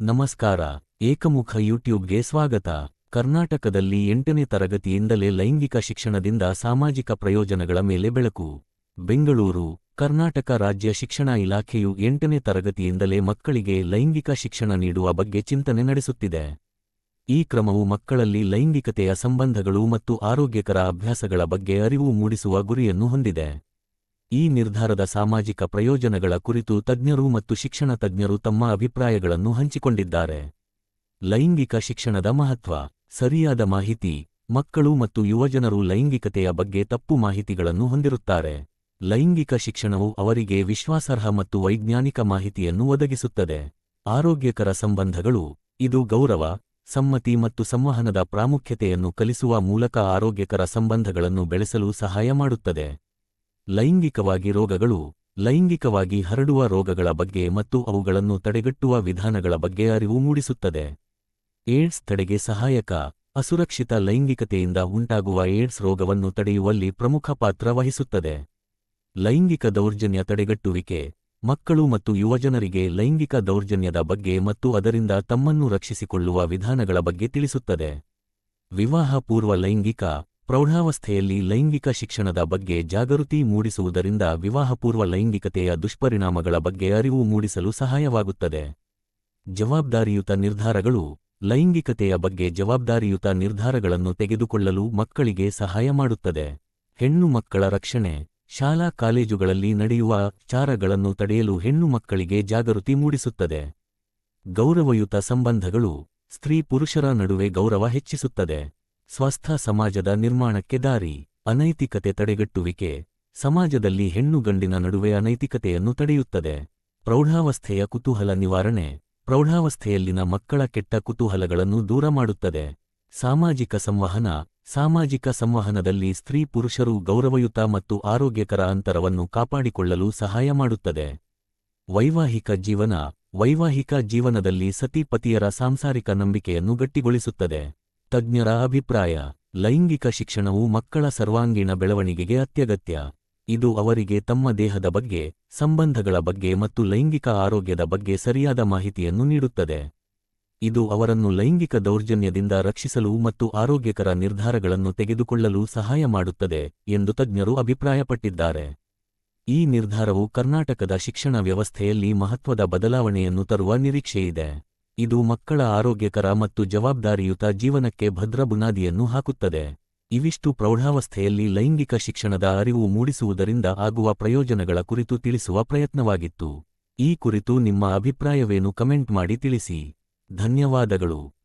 ನಮಸ್ಕಾರ, ಏಕಮುಖ ಯೂಟ್ಯೂಬ್ಗೆ ಸ್ವಾಗತ. ಕರ್ನಾಟಕದಲ್ಲಿ ಎಂಟನೇ ತರಗತಿಯಿಂದಲೇ ಲೈಂಗಿಕ ಶಿಕ್ಷಣದಿಂದ ಸಾಮಾಜಿಕ ಪ್ರಯೋಜನಗಳ ಮೇಲೆ ಬೆಳಕು. ಬೆಂಗಳೂರು, ಕರ್ನಾಟಕ ರಾಜ್ಯ ಶಿಕ್ಷಣ ಇಲಾಖೆಯು ಎಂಟನೇ ತರಗತಿಯಿಂದಲೇ ಮಕ್ಕಳಿಗೆ ಲೈಂಗಿಕ ಶಿಕ್ಷಣ ನೀಡುವ ಬಗ್ಗೆ ಚಿಂತನೆ ನಡೆಸುತ್ತಿದೆ. ಈ ಕ್ರಮವು ಮಕ್ಕಳಲ್ಲಿ ಲೈಂಗಿಕತೆಯ ಸಂಬಂಧಗಳು ಮತ್ತು ಆರೋಗ್ಯಕರ ಅಭ್ಯಾಸಗಳ ಬಗ್ಗೆ ಅರಿವು ಮೂಡಿಸುವ ಗುರಿಯನ್ನು ಹೊಂದಿದೆ. ಈ ನಿರ್ಧಾರದ ಸಾಮಾಜಿಕ ಪ್ರಯೋಜನಗಳ ಕುರಿತು ತಜ್ಞರು ಮತ್ತು ಶಿಕ್ಷಣ ತಜ್ಞರು ತಮ್ಮ ಅಭಿಪ್ರಾಯಗಳನ್ನು ಹಂಚಿಕೊಂಡಿದ್ದಾರೆ. ಲೈಂಗಿಕ ಶಿಕ್ಷಣದ ಮಹತ್ವ, ಸರಿಯಾದ ಮಾಹಿತಿ, ಮಕ್ಕಳು ಮತ್ತು ಯುವಜನರು ಲೈಂಗಿಕತೆಯ ಬಗ್ಗೆ ತಪ್ಪು ಮಾಹಿತಿಗಳನ್ನು ಹೊಂದಿರುತ್ತಾರೆ. ಲೈಂಗಿಕ ಶಿಕ್ಷಣವು ಅವರಿಗೆ ವಿಶ್ವಾಸಾರ್ಹ ಮತ್ತು ವೈಜ್ಞಾನಿಕ ಮಾಹಿತಿಯನ್ನು ಒದಗಿಸುತ್ತದೆ. ಆರೋಗ್ಯಕರ ಸಂಬಂಧಗಳು, ಇದು ಗೌರವ, ಸಮ್ಮತಿ ಮತ್ತು ಸಂವಹನದ ಪ್ರಾಮುಖ್ಯತೆಯನ್ನು ಕಲಿಸುವ ಮೂಲಕ ಆರೋಗ್ಯಕರ ಸಂಬಂಧಗಳನ್ನು ಬೆಳೆಸಲು ಸಹಾಯ ಮಾಡುತ್ತದೆ. ಲೈಂಗಿಕವಾಗಿ ರೋಗಗಳು, ಲೈಂಗಿಕವಾಗಿ ಹರಡುವ ರೋಗಗಳ ಬಗ್ಗೆ ಮತ್ತು ಅವುಗಳನ್ನು ತಡೆಗಟ್ಟುವ ವಿಧಾನಗಳ ಬಗ್ಗೆ ಅರಿವು ಮೂಡಿಸುತ್ತದೆ. ಏಡ್ಸ್ ತಡೆಗೆ ಸಹಾಯಕ, ಅಸುರಕ್ಷಿತ ಲೈಂಗಿಕತೆಯಿಂದ ಉಂಟಾಗುವ ಏಡ್ಸ್ ರೋಗವನ್ನು ತಡೆಯುವಲ್ಲಿ ಪ್ರಮುಖ ಪಾತ್ರ ವಹಿಸುತ್ತದೆ. ಲೈಂಗಿಕ ದೌರ್ಜನ್ಯ ತಡೆಗಟ್ಟುವಿಕೆ, ಮಕ್ಕಳು ಮತ್ತು ಯುವಜನರಿಗೆ ಲೈಂಗಿಕ ದೌರ್ಜನ್ಯದ ಬಗ್ಗೆ ಮತ್ತು ಅದರಿಂದ ತಮ್ಮನ್ನು ರಕ್ಷಿಸಿಕೊಳ್ಳುವ ವಿಧಾನಗಳ ಬಗ್ಗೆ ತಿಳಿಸುತ್ತದೆ. ವಿವಾಹ ಪೂರ್ವ ಲೈಂಗಿಕ ಪ್ರೌಢಾವಸ್ಥೆಯಲ್ಲಿ ಲೈಂಗಿಕ ಶಿಕ್ಷಣದ ಬಗ್ಗೆ ಜಾಗೃತಿ ಮೂಡಿಸುವುದರಿಂದ ವಿವಾಹಪೂರ್ವ ಲೈಂಗಿಕತೆಯ ದುಷ್ಪರಿಣಾಮಗಳ ಬಗ್ಗೆ ಅರಿವು ಮೂಡಿಸಲು ಸಹಾಯವಾಗುತ್ತದೆ. ಜವಾಬ್ದಾರಿಯುತ ನಿರ್ಧಾರಗಳು ಲೈಂಗಿಕತೆಯ ಬಗ್ಗೆ ಜವಾಬ್ದಾರಿಯುತ ನಿರ್ಧಾರಗಳನ್ನು ತೆಗೆದುಕೊಳ್ಳಲು ಮಕ್ಕಳಿಗೆ ಸಹಾಯ ಮಾಡುತ್ತದೆ. ಹೆಣ್ಣು ಮಕ್ಕಳ ರಕ್ಷಣೆ ಶಾಲಾ ಕಾಲೇಜುಗಳಲ್ಲಿ ನಡೆಯುವ ಚಾರಗಳನ್ನು ತಡೆಯಲು ಹೆಣ್ಣು ಮಕ್ಕಳಿಗೆ ಜಾಗೃತಿ ಮೂಡಿಸುತ್ತದೆ. ಗೌರವಯುತ ಸಂಬಂಧಗಳು ಸ್ತ್ರೀ ಪುರುಷರ ನಡುವೆ ಗೌರವ ಹೆಚ್ಚಿಸುತ್ತದೆ. ಸ್ವಸ್ಥ ಸಮಾಜದ ನಿರ್ಮಾಣಕ್ಕೆ ದಾರಿ, ಅನೈತಿಕತೆ ತಡೆಗಟ್ಟುವಿಕೆ, ಸಮಾಜದಲ್ಲಿ ಹೆಣ್ಣು ಗಂಡಿನ ನಡುವೆ ಅನೈತಿಕತೆಯನ್ನು ತಡೆಯುತ್ತದೆ. ಪ್ರೌಢಾವಸ್ಥೆಯ ಕುತೂಹಲ ನಿವಾರಣೆ, ಪ್ರೌಢಾವಸ್ಥೆಯಲ್ಲಿನ ಮಕ್ಕಳ ಕೆಟ್ಟ ಕುತೂಹಲಗಳನ್ನು ದೂರ ಮಾಡುತ್ತದೆ. ಸಾಮಾಜಿಕ ಸಂವಹನ, ಸಾಮಾಜಿಕ ಸಂವಹನದಲ್ಲಿ ಸ್ತ್ರೀ ಪುರುಷರು ಗೌರವಯುತ ಮತ್ತು ಆರೋಗ್ಯಕರ ಅಂತರವನ್ನು ಕಾಪಾಡಿಕೊಳ್ಳಲು ಸಹಾಯ ಮಾಡುತ್ತದೆ. ವೈವಾಹಿಕ ಜೀವನ, ವೈವಾಹಿಕ ಜೀವನದಲ್ಲಿ ಸತಿಪತಿಯರ ಸಾಂಸಾರಿಕ ನಂಬಿಕೆಯನ್ನು ಗಟ್ಟಿಗೊಳಿಸುತ್ತದೆ. ತಜ್ಞರ ಅಭಿಪ್ರಾಯ, ಲೈಂಗಿಕ ಶಿಕ್ಷಣವು ಮಕ್ಕಳ ಸರ್ವಾಂಗೀಣ ಬೆಳವಣಿಗೆಗೆ ಅತ್ಯಗತ್ಯ. ಇದು ಅವರಿಗೆ ತಮ್ಮ ದೇಹದ ಬಗ್ಗೆ, ಸಂಬಂಧಗಳ ಬಗ್ಗೆ ಮತ್ತು ಲೈಂಗಿಕ ಆರೋಗ್ಯದ ಬಗ್ಗೆ ಸರಿಯಾದ ಮಾಹಿತಿಯನ್ನು ನೀಡುತ್ತದೆ. ಇದು ಅವರನ್ನು ಲೈಂಗಿಕ ದೌರ್ಜನ್ಯದಿಂದ ರಕ್ಷಿಸಲು ಮತ್ತು ಆರೋಗ್ಯಕರ ನಿರ್ಧಾರಗಳನ್ನು ತೆಗೆದುಕೊಳ್ಳಲು ಸಹಾಯ ಮಾಡುತ್ತದೆ ಎಂದು ತಜ್ಞರು ಅಭಿಪ್ರಾಯಪಟ್ಟಿದ್ದಾರೆ. ಈ ನಿರ್ಧಾರವು ಕರ್ನಾಟಕದ ಶಿಕ್ಷಣ ವ್ಯವಸ್ಥೆಯಲ್ಲಿ ಮಹತ್ವದ ಬದಲಾವಣೆಯನ್ನು ತರುವ ನಿರೀಕ್ಷೆಯಿದೆ. ಇದು ಮಕ್ಕಳ ಆರೋಗ್ಯಕರ ಮತ್ತು ಜವಾಬ್ದಾರಿಯುತ ಜೀವನಕ್ಕೆ ಭದ್ರ ಬುನಾದಿಯನ್ನು ಹಾಕುತ್ತದೆ. ಇವಿಷ್ಟು ಪ್ರೌಢಾವಸ್ಥೆಯಲ್ಲಿ ಲೈಂಗಿಕ ಶಿಕ್ಷಣದ ಅರಿವು ಮೂಡಿಸುವುದರಿಂದ ಆಗುವ ಪ್ರಯೋಜನಗಳ ಕುರಿತು ತಿಳಿಸುವ ಪ್ರಯತ್ನವಾಗಿತ್ತು. ಈ ಕುರಿತು ನಿಮ್ಮ ಅಭಿಪ್ರಾಯವೇನು ಕಮೆಂಟ್ ಮಾಡಿ ತಿಳಿಸಿ. ಧನ್ಯವಾದಗಳು.